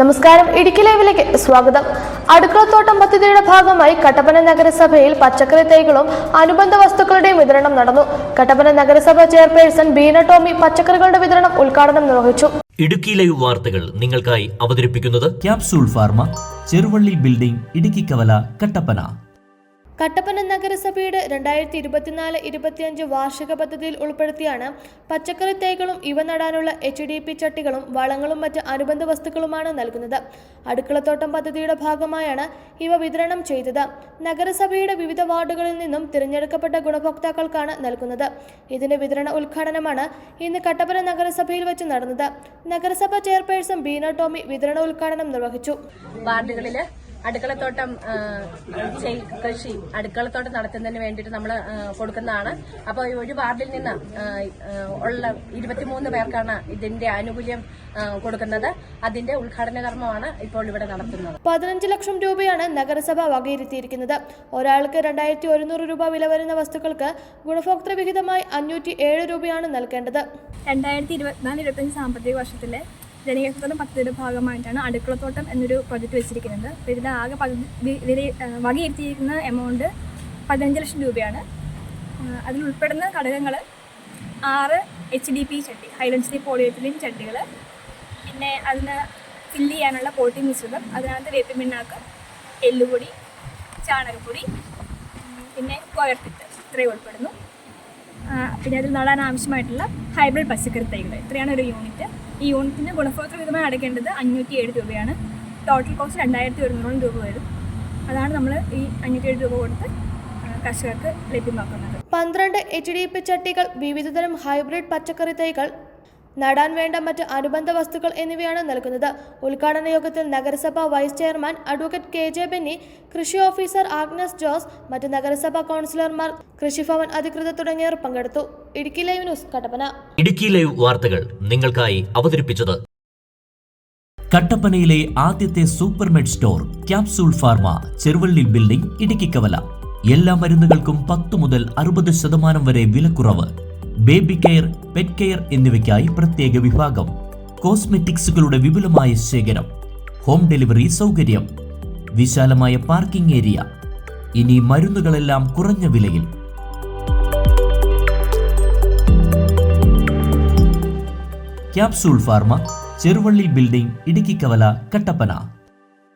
നമസ്കാരം. ഇടുക്കി ലൈവിലേക്ക് സ്വാഗതം. അടുക്കളത്തോട്ടം പദ്ധതിയുടെ ഭാഗമായി കട്ടപ്പന നഗരസഭയിൽ പച്ചക്കറി തൈകളും അനുബന്ധ വസ്തുക്കളുടെയും വിതരണം നടന്നു. കട്ടപ്പന നഗരസഭ ചെയർപേഴ്സൺ ബീന ടോമി പച്ചക്കറികളുടെ വിതരണം ഉദ്ഘാടനം നിർവഹിച്ചു. ഇടുക്കി ലൈവ് വാർത്തകൾ നിങ്ങൾക്കായി അവതരിപ്പിക്കുന്നത് capsule pharma Cheruvally building Idukki Kavala Kattappana. Kattappana നഗരസഭയുടെ രണ്ടായിരത്തി ഇരുപത്തിനാല് ഇരുപത്തിയഞ്ച് വാർഷിക പദ്ധതിയിൽ ഉൾപ്പെടുത്തിയാണ് പച്ചക്കറി തൈകളും ഇവ നടാനുള്ള എച്ച് ഡി പി ചട്ടികളും വളങ്ങളും മറ്റ് അനുബന്ധ വസ്തുക്കളുമാണ് നൽകുന്നത്. അടുക്കളത്തോട്ടം പദ്ധതിയുടെ ഭാഗമായാണ് ഇവ വിതരണം ചെയ്തത്. നഗരസഭയുടെ വിവിധ വാർഡുകളിൽ നിന്നും തിരഞ്ഞെടുക്കപ്പെട്ട ഗുണഭോക്താക്കൾക്കാണ് നൽകുന്നത്. ഇതിന്റെ വിതരണ ഉദ്ഘാടനമാണ് ഇന്ന് കട്ടപ്പന നഗരസഭയിൽ വെച്ച് നടന്നത്. നഗരസഭ ചെയർപേഴ്സൺ ബീന ടോമി വിതരണ ഉദ്ഘാടനം നിർവഹിച്ചു. വാർഡുകളിൽ അടുക്കളത്തോട്ടം കൃഷി അടുക്കളത്തോട്ടം നടത്തുന്നതിന് വേണ്ടിയിട്ട് നമ്മൾ കൊടുക്കുന്നതാണ്. അപ്പോൾ ഒരു വാർഡിൽ നിന്ന് ഉള്ള ഇരുപത്തിമൂന്ന് പേർക്കാണ് ഇതിന്റെ ആനുകൂല്യം കൊടുക്കുന്നത്. അതിന്റെ ഉദ്ഘാടന കർമ്മമാണ് ഇപ്പോൾ ഇവിടെ നടത്തുന്നത്. പതിനഞ്ച് ലക്ഷം രൂപയാണ് നഗരസഭ വകയിരുത്തിയിരിക്കുന്നത്. ഒരാൾക്ക് രണ്ടായിരത്തി ഒരുന്നൂറ് രൂപ വില വരുന്ന വസ്തുക്കൾക്ക് ഗുണഭോക്തൃ വിഹിതമായി അഞ്ഞൂറ്റി ഏഴ് രൂപയാണ് നൽകേണ്ടത്. രണ്ടായിരത്തി ഇരുപത്തിനാല് ഇരുപത്തഞ്ച് സാമ്പത്തിക വർഷത്തിലെ ജനകീയത്തോട്ടം പദ്ധതിയുടെ ഭാഗമായിട്ടാണ് അടുക്കളത്തോട്ടം എന്നൊരു പ്രൊജക്റ്റ് വെച്ചിരിക്കുന്നത്. അപ്പോൾ ഇതിന്റെ ആകെ വില- വകയിരുത്തിയിരിക്കുന്ന എമൗണ്ട് പതിനഞ്ച് ലക്ഷം രൂപയാണ്. അതിൽ ഉൾപ്പെടുന്ന ഘടകങ്ങൾ ആറ് എച്ച് ഡി പി ചട്ടി ഹൈ ഡെൻസിറ്റി പോളിയെത്തിലിൻ ചട്ടികൾ പിന്നെ അതിന് ഫില്ല് ചെയ്യാനുള്ള പോട്ടി മിശ്രിതം അതിനകത്ത് വേപ്പിമിണ്ണാക്ക് എല്ലുപൊടി ചാണകപ്പൊടി പിന്നെ കോയർത്തിട്ട് ഇത്രയും ഉൾപ്പെടുന്നു. പിന്നെ അതിൽ നടാൻ ആവശ്യമായിട്ടുള്ള ഹൈബ്രിഡ് പച്ചക്കറി തൈകൾ. ഇത്രയാണ് ഒരു യൂണിറ്റ് ഈ യൂണിറ്റിന് ഗുണഭോക്തൃ വിധമായി അടയ്ക്കേണ്ടത് അഞ്ഞൂറ്റി ഏഴ് രൂപയാണ്. ടോട്ടൽ കോസ്റ്റ് രണ്ടായിരത്തി ഒരുന്നൂറോളം രൂപ വരും. അതാണ് നമ്മൾ ഈ അഞ്ഞൂറ്റി ഏഴ് രൂപ കൊടുത്ത് കർഷകർക്ക് ലഭ്യമാക്കുന്നത്. പന്ത്രണ്ട് എച്ച് ഡി പി ചട്ടികൾ വിവിധതരം ഹൈബ്രിഡ് പച്ചക്കറി തൈകൾ നടാൻ വേണ്ട മറ്റ് അനുബന്ധ വസ്തുക്കൾ എന്നിവയാണ് നൽകുന്നത്. ഉദ്ഘാടന യോഗത്തിൽ നഗരസഭാ vice chairman advocate K J Benny കൃഷി ഓഫീസർ ആഗ്നസ് ജോസ് മറ്റ് നഗരസഭാ കൗൺസിലർമാർ കൃഷിഭവൻ അധികൃതർ തുടങ്ങിയവർ പങ്കെടുത്തു. Idukki live news Kattappana. Idukki live വാർത്തകൾ നിങ്ങൾക്കായി അവതരിപ്പിച്ചത് കട്ടപ്പനയിലെ ആദ്യത്തെ Supermed store capsule pharma Cheruvally building Idukki Kavala. എല്ലാ മരുന്നുകൾക്കും പത്ത് മുതൽ അറുപത് ശതമാനം വരെ വിലക്കുറവ്. ബേബി കെയർ പെറ്റ് കെയർ എന്നിവയ്ക്കായി പ്രത്യേക വിഭാഗം. കോസ്മെറ്റിക്സുകളുടെ വിപുലമായ ശേഖരം. ഹോം ഡെലിവറി സൗകര്യം. വിശാലമായ പാർക്കിംഗ് ഏരിയ ഇനി മരുന്നുകളെല്ലാം കുറഞ്ഞ വിലയിൽ. Capsule pharma Cheruvally building Idukkikavala Kattappana.